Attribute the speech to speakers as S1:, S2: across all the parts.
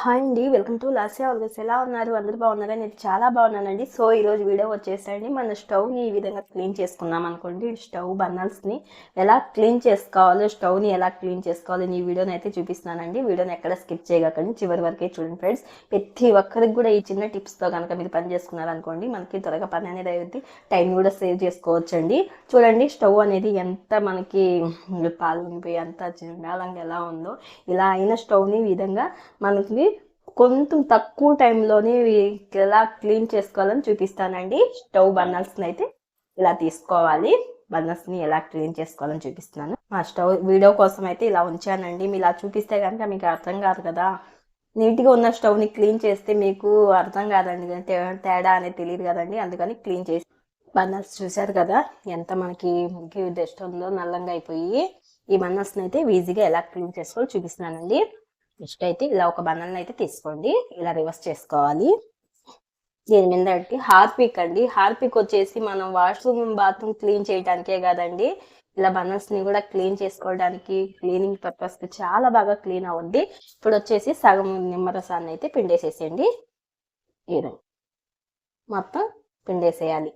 S1: Hi అండి welcome to Lasya always ఎలా ఉన్నారు? అందరూ బాగున్నారా? నేను చాలా బాగున్నానండి. సో ఈరోజు వీడియో వచ్చేసండి మన స్టవ్ని ఈ విధంగా క్లీన్ చేసుకున్నాం అనుకోండి. స్టవ్ బన్నల్స్ని ఎలా క్లీన్ చేసుకోవాలో స్టవ్ని ఎలా క్లీన్ చేసుకోవాలో ఈ వీడియోని అయితే చూపిస్తున్నానండి. వీడియోని ఎక్కడ స్కిప్ చేయకండి. చివరి వరకే చూడండి ఫ్రెండ్స్. ప్రతి ఒక్కరికి కూడా ఈ చిన్న టిప్స్తో కనుక మీరు పని చేసుకున్నారనుకోండి మనకి త్వరగా పని అనేది అవుతుంది టైం కూడా సేవ్ చేసుకోవచ్చండి. చూడండి స్టవ్ అనేది ఎంత మనకి పాలు ఉండిపోయి ఎంత చండాలంగా ఎలా ఉందో ఇలా అయిన స్టవ్ని విధంగా మనకి కొంచెం తక్కువ టైంలోనే ఎలా క్లీన్ చేసుకోవాలని చూపిస్తానండి. స్టవ్ బర్నర్స్ని అయితే ఇలా తీసుకోవాలి. బర్నర్స్ని ఎలా క్లీన్ చేసుకోవాలని చూపిస్తున్నాను. మా స్టవ్ వీడియో కోసం అయితే ఇలా ఉంచానండి. మీరు ఇలా చూపిస్తే కనుక మీకు అర్థం కాదు కదా. నీట్గా ఉన్న స్టవ్ని క్లీన్ చేస్తే మీకు అర్థం కాదండి. తేడా అనేది తెలియదు కదండి. అందుకని క్లీన్ చేసి బర్నర్స్ చూశారు కదా. ఎంత మనకి డస్ట్ ఉందో నల్లంగా అయిపోయి ఈ బర్నర్స్ని అయితే ఈజీగా ఎలా క్లీన్ చేసుకోవాలో చూపిస్తున్నానండి. నెక్స్ట్ అయితే ఇలా ఒక బనానా అయితే తీసుకోండి. ఇలా రివర్స్ చేసుకోవాలి. దీని మీద హార్పిక్ అండి. హార్పిక్ వచ్చేసి మనం వాష్రూమ్ బాత్రూమ్ క్లీన్ చేయడానికే కదండి. ఇలా బనల్స్ని కూడా క్లీన్ చేసుకోవడానికి క్లీనింగ్ పర్పస్కి చాలా బాగా క్లీన్ అవుద్ది ఇప్పుడు వచ్చేసి సగం నిమ్మరసాన్ని అయితే పిండేసేసేయండి. ఇది మొత్తం పిండేసేయాలి.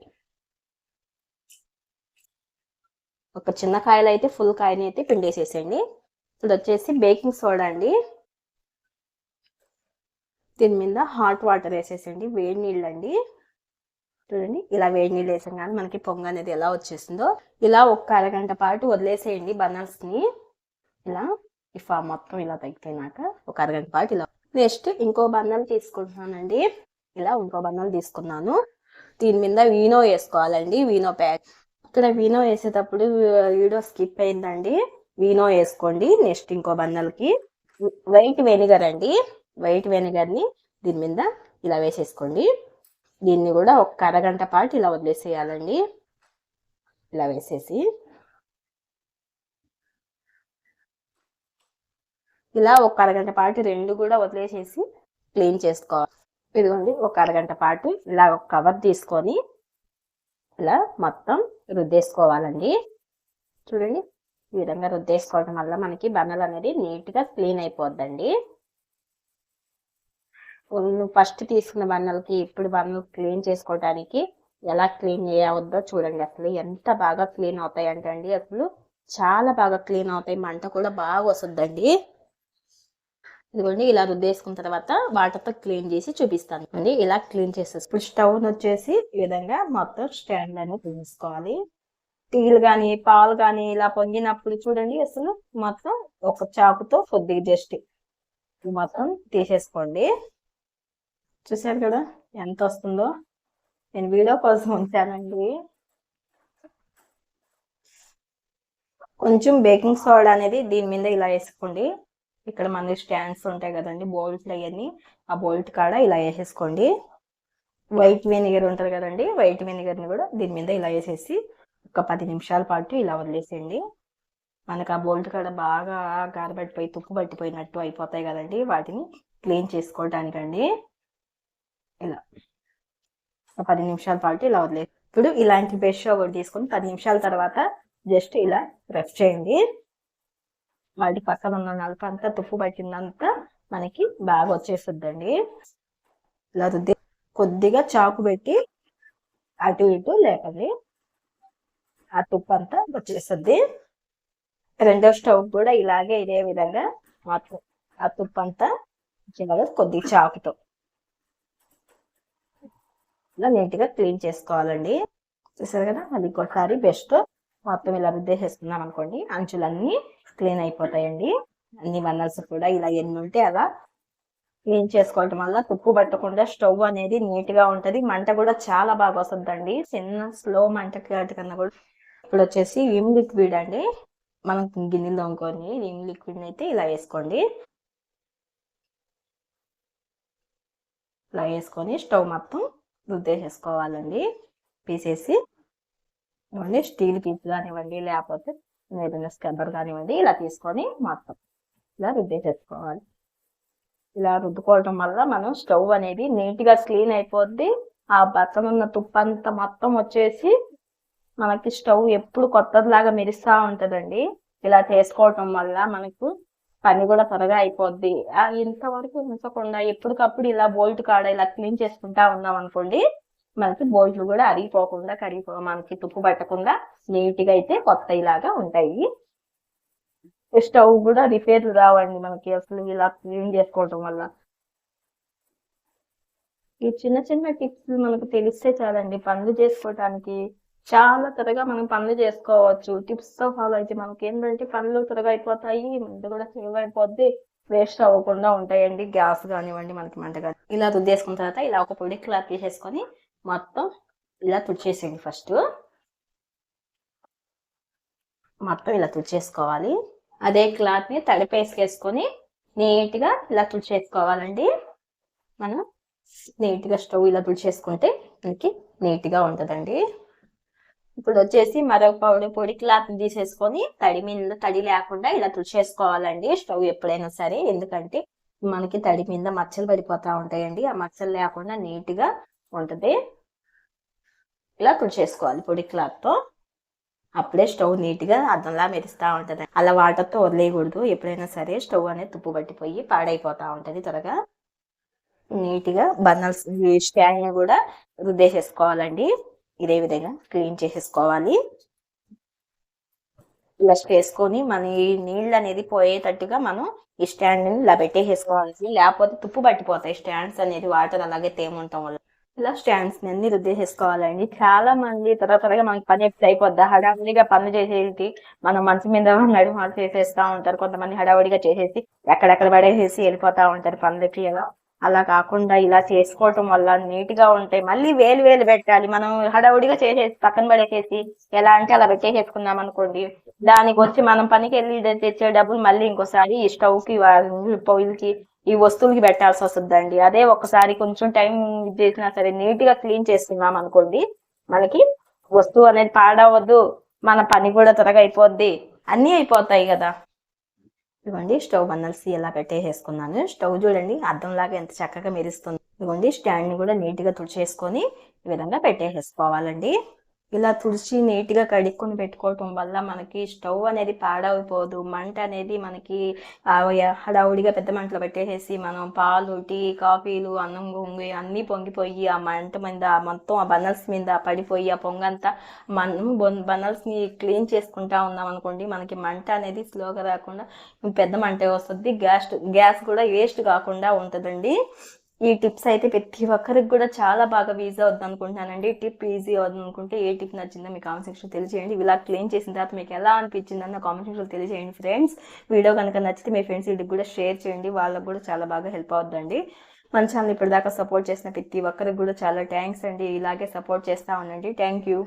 S1: ఒక చిన్న కాయలు అయితే ఫుల్ కాయని అయితే పిండేసేసేయండి. ఇప్పుడు వచ్చేసి బేకింగ్ సోడా అండి. దీని మీద హాట్ వాటర్ వేసేసండి వేడి నీళ్ళు అండి చూడండి ఇలా వేడి నీళ్ళు వేసాం కానీ మనకి పొంగ అనేది ఎలా వచ్చేసిందో ఇలా ఒక్క అరగంట పాటు వదిలేసేయండి బనల్స్ని. ఇలా ఈ ఫామ్ మొత్తం ఇలా తగ్గిపోయినాక ఒక అరగంట పాటు ఇలా నెక్స్ట్ ఇంకో బన్నలు తీసుకుంటున్నానండి. ఇలా ఇంకో బన్నలు తీసుకున్నాను. దీని మీద వీనో వేసుకోవాలండి వీనో ప్యాక్. ఇక్కడ వీనో వేసేటప్పుడు వీడియో స్కిప్ అయిందండి. వీనో వేసుకోండి నెక్స్ట్ ఇంకో బంధాలకి వైట్ వెనిగర్ అండి. వైట్ వెనిగర్ని దీని మీద ఇలా వేసేసుకోండి. దీన్ని కూడా ఒక అరగంట పాటు ఇలా వదిలేసేయాలండి. ఇలా వేసేసి. ఇలా ఒక అరగంట పాటు రెండు కూడా వదిలేసేసి క్లీన్ చేసుకోవాలి. ఇదిగోండి ఒక అరగంట పాటు ఇలా ఒక కవర్ తీసుకొని ఇలా మొత్తం రుద్దేసుకోవాలండి. చూడండి ఈ విధంగా రుద్దేసుకోవడం వల్ల మనకి బనలు అనేది నీట్గా క్లీన్ అయిపోద్దండి. నువ్వు ఫస్ట్ తీసుకున్న బన్నలకి ఇప్పుడు బన్నలు క్లీన్ చేసుకోవడానికి ఎలా క్లీన్ చేయవద్దో చూడండి అసలు ఎంత బాగా క్లీన్ అవుతాయి అంటే అసలు చాలా బాగా క్లీన్ అవుతాయి. మంట కూడా బాగా వస్తుందండి. ఇదిగోండి ఇలా రుద్దేసుకున్న తర్వాత వాటర్తో క్లీన్ చేసి చూపిస్తాను. అండి ఇలా క్లీన్ చేసేసి ఇప్పుడు స్టవ్ వచ్చేసి ఈ విధంగా మొత్తం స్టాండ్ అనేది తీసుకోవాలి టీలు కానీ పాలు కానీ ఇలా పొంగినప్పుడు చూడండి అసలు మొత్తం ఒక చాకుతో కొద్దిగా జస్ట్ మొత్తం తీసేసుకోండి. చూసారు కదా? ఎంత వస్తుందో నేను వీడియో కోసం ఉంచానండి. కొంచెం బేకింగ్ సోడా అనేది దీని మీద ఇలా వేసుకోండి. ఇక్కడ మన స్టాండ్స్ ఉంటాయి కదండి బోల్ట్లు అవన్నీ ఆ బోల్ట్ కాడ ఇలా వేసేసుకోండి. వైట్ వెనిగర్ ఉంటుంది కదండి వైట్ వెనిగర్ని కూడా దీని మీద ఇలా వేసేసి ఒక పది నిమిషాల పాటు ఇలా వదిలేసేయండి. మనకు ఆ బోల్ట్ కాడ బాగా గారబట్టిపోయి తుప్పు పట్టిపోయినట్టు అయిపోతాయి కదండి. వాటిని క్లీన్ చేసుకోవటానికండి. ఇలా పది నిమిషాల పాటు ఇలా వదిలే ఇప్పుడు ఇలాంటి బ్రష్ ఒకటి తీసుకొని పది నిమిషాల తర్వాత జస్ట్ ఇలా రఫ్ చేయండి. వాటి పక్కన ఉన్న నలుపు అంతా తుప్పు పట్టిందంతా మనకి బాగా వచ్చేస్తుందండి. ఇలా రుద్ది కొద్దిగా చాకు పెట్టి అటు ఇటు లేపండి. ఆ తుప్పు అంతా వచ్చేస్తుంది. రెండో స్టవ్ కూడా ఇలాగే ఇదే విధంగా మొత్తం ఆ తుప్పు అంతా కొద్దిగా చాకుతో ఇలా నీట్గా క్లీన్ చేసుకోవాలండి. చూసారు కదా? అది ఇంకోసారి బెస్ట్. మొత్తం ఇలా రుద్దేసేసుకున్నాం అనుకోండి. అంచులన్నీ క్లీన్ అయిపోతాయండి. అన్ని బన్నల్స్ కూడా ఇలా ఎన్ని ఉంటే అలా క్లీన్ చేసుకోవటం వల్ల తుప్పు పట్టకుండా స్టవ్ అనేది నీట్గా ఉంటది. మంట కూడా చాలా బాగా వస్తుందండి. చిన్న స్లో మంట కన్నా కూడా ఇప్పుడు వచ్చేసి విమ్ లిక్విడ్ అండి. మనం గిన్నెలు తోముకొని విమ్ లిక్విడ్ అయితే ఇలా వేసుకోండి. ఇలా వేసుకొని స్టవ్ మొత్తం రుద్దేసేసుకోవాలండి. పీసేసి ఓన్లీ స్టీల్ పీస్ కానివ్వండి లేకపోతే ఏదైనా స్క్రబ్బర్ కానివ్వండి ఇలా తీసుకొని మొత్తం ఇలా రుద్దేసేసుకోవాలి. ఇలా రుద్దుకోవటం వల్ల మనం స్టవ్ అనేది నీట్గా క్లీన్ అయిపోద్ది. ఆ బట్టలు ఉన్న తుప్పంతా మొత్తం వచ్చేసి మనకి స్టవ్ ఎప్పుడు కొత్తదిలాగా మెరుస్తూ ఉంటుందండి. ఇలా చేసుకోవటం వల్ల మనకు పని కూడా త్వరగా అయిపోద్ది. ఇంతవరకు ఉంచకుండా ఎప్పటికప్పుడు ఇలా బోల్ట్ కాడ ఇలా క్లీన్ చేసుకుంటా ఉన్నాం అనుకోండి మనకి బోల్ట్లు కూడా అరిగిపోకుండా కరిగిపో మనకి తుప్పు పట్టకుండా నీట్గా అయితే కొత్త ఇలాగా ఉంటాయి. స్టవ్ కూడా రిపేర్లు రావండి మనకి అసలు ఇలా క్లీన్ చేసుకోవటం వల్ల. ఈ చిన్న చిన్న టిప్స్ మనకు తెలిస్తే చాలండి పనులు చేసుకోవటానికి చాలా త్వరగా మనం పనులు చేసుకోవచ్చు. టిప్స్తో ఫాలో అయితే మనకి ఏంటంటే పనులు త్వరగా అయిపోతాయి మంట కూడా సేవ్ అయిపోద్ది వేస్ట్ అవ్వకుండా ఉంటాయండి. గ్యాస్ కానివ్వండి మనకి మంట కానీ. ఇలా రుద్దేసుకున్న తర్వాత ఇలా ఒక పొడి క్లాత్ తీసేసుకొని మొత్తం ఇలా తుడిచేసేయండి ఫస్ట్. మొత్తం ఇలా తుడిచేసుకోవాలి. అదే క్లాత్ని తడిపేసుకేసుకొని నీట్గా ఇలా తుడిచేసుకోవాలండి. మనం నీట్గా స్టవ్ ఇలా తుడిచేసుకుంటే మనకి నీట్గా ఉంటదండి. ఇప్పుడు వచ్చేసి మరొక పౌడర్ పొడి క్లాత్ తీసేసుకొని తడి మీద తడి లేకుండా ఇలా తుడిచేసుకోవాలండి. స్టవ్ ఎప్పుడైనా సరే ఎందుకంటే మనకి తడి మీద మచ్చలు పడిపోతా ఉంటాయండి. ఆ మచ్చలు లేకుండా నీట్గా ఉంటది. ఇలా తుడిచేసుకోవాలి పొడి క్లాత్తో అప్పుడే స్టవ్ నీట్గా అద్దంలా మెరుస్తా ఉంటది. అలా వాటర్తో వదిలేయకూడదు. ఎప్పుడైనా సరే స్టవ్ అనేది తుప్పు పట్టిపోయి పాడైపోతా ఉంటది త్వరగా. నీట్గా బర్నర్స్ స్టాండ్ కూడా రుద్దేసేసుకోవాలండి. ఇదే విధంగా క్లీన్ చేసేసుకోవాలి. ఇలా వేసుకొని మన ఈ నీళ్ళు అనేది పోయేటట్టుగా మనం ఈ స్టాండ్ని ఇలా లేకపోతే తుప్పు పట్టిపోతాయి స్టాండ్స్ అనేది వాటర్ అలాగే తేముంటాం వల్ల. ఇలా స్టాండ్స్ అన్ని రుద్దేసేసుకోవాలండి. చాలా మంది త్వర త్వరగా మనకి పని ఎప్పుడు అయిపోద్దా? హడావుడిగా పనులు చేసేసి మనం మనసు మీద నడుమాలు చేసేస్తా ఉంటారు. కొంతమంది హడావుడిగా చేసేసి ఎక్కడెక్కడ పడేసేసి వెళ్ళిపోతా ఉంటారు పనులకి ఎలా అలా కాకుండా ఇలా చేసుకోవటం వల్ల నీట్గా ఉంటాయి మళ్ళీ వేలు వేలు పెట్టాలి. మనం హడావుడిగా చేసేసి పక్కన పడేసేసి ఎలా అంటే అలా పెట్టేసేసుకున్నాం అనుకోండి. దానికి వచ్చి మనం పనికి వెళ్ళి తెచ్చే డబ్బులు మళ్ళీ ఇంకోసారి ఈ స్టవ్కి పొయ్యిలకి ఈ వస్తువులకి పెట్టాల్సి వస్తుందండి. అదే ఒకసారి కొంచెం టైం చేసినా సరే నీట్గా క్లీన్ చేసుకున్నాం అనుకోండి మనకి వస్తువు అనేది పాడవద్దు. మన పని కూడా త్వరగా అయిపోద్ది. అన్నీ అయిపోతాయి కదా. ఇదిగోండి స్టవ్ బందల్సి ఇలా పెట్టేసేసుకున్నాను. స్టవ్ చూడండి అద్దం లాగా ఎంత చక్కగా మెరుస్తుంది. ఇదిగోండి స్టాండ్ని కూడా నీట్గా తుడిచేసుకొని ఈ విధంగా పెట్టేసేసుకోవాలండి. ఇలా తుడిచి నీట్గా కడుక్కొని పెట్టుకోవటం వల్ల మనకి స్టవ్ అనేది పాడైపోదు మంట అనేది మనకి హడావుడిగా పెద్ద మంటలో పెట్టేసేసి మనం పాలు టీ కాఫీలు అన్నం గొంగి అన్నీ పొంగిపోయి ఆ మంట మీద మొత్తం ఆ బనల్స్ మీద పడిపోయి ఆ పొంగంతా మనం బనల్స్ని క్లీన్ చేసుకుంటా ఉన్నాం అనుకోండి మనకి మంట అనేది స్లోగా రాకుండా పెద్ద మంట వస్తుంది. గ్యాస్ గ్యాస్ కూడా వేస్ట్ కాకుండా ఉంటుందండి. ఈ టిప్స్ అయితే ప్రతి ఒక్కరికి కూడా చాలా బాగా ఈజీ అవుతుంది అనుకుంటున్నానండి టిప్ ఈజీ అవుతుంది అనుకుంటే ఏ టిప్ నచ్చిందో మీ కామెంట్ సెక్షన్ తెలియజేయండి ఇలా క్లీన్ చేసిన తర్వాత మీకు ఎలా అనిపించిందో నా కామెంట్ సెక్షన్ తెలియజేయండి ఫ్రెండ్స్. వీడియో కనుక నచ్చితే మీ ఫ్రెండ్స్ వీటికి కూడా షేర్ చేయండి. వాళ్ళకు కూడా చాలా బాగా హెల్ప్ అవుతుందండి మన ఛానల్ ఇప్పటిదాకా సపోర్ట్ చేసిన ప్రతి ఒక్కరికి కూడా చాలా థ్యాంక్స్ అండి. ఇలాగే సపోర్ట్ చేస్తా ఉండండి. Thank you.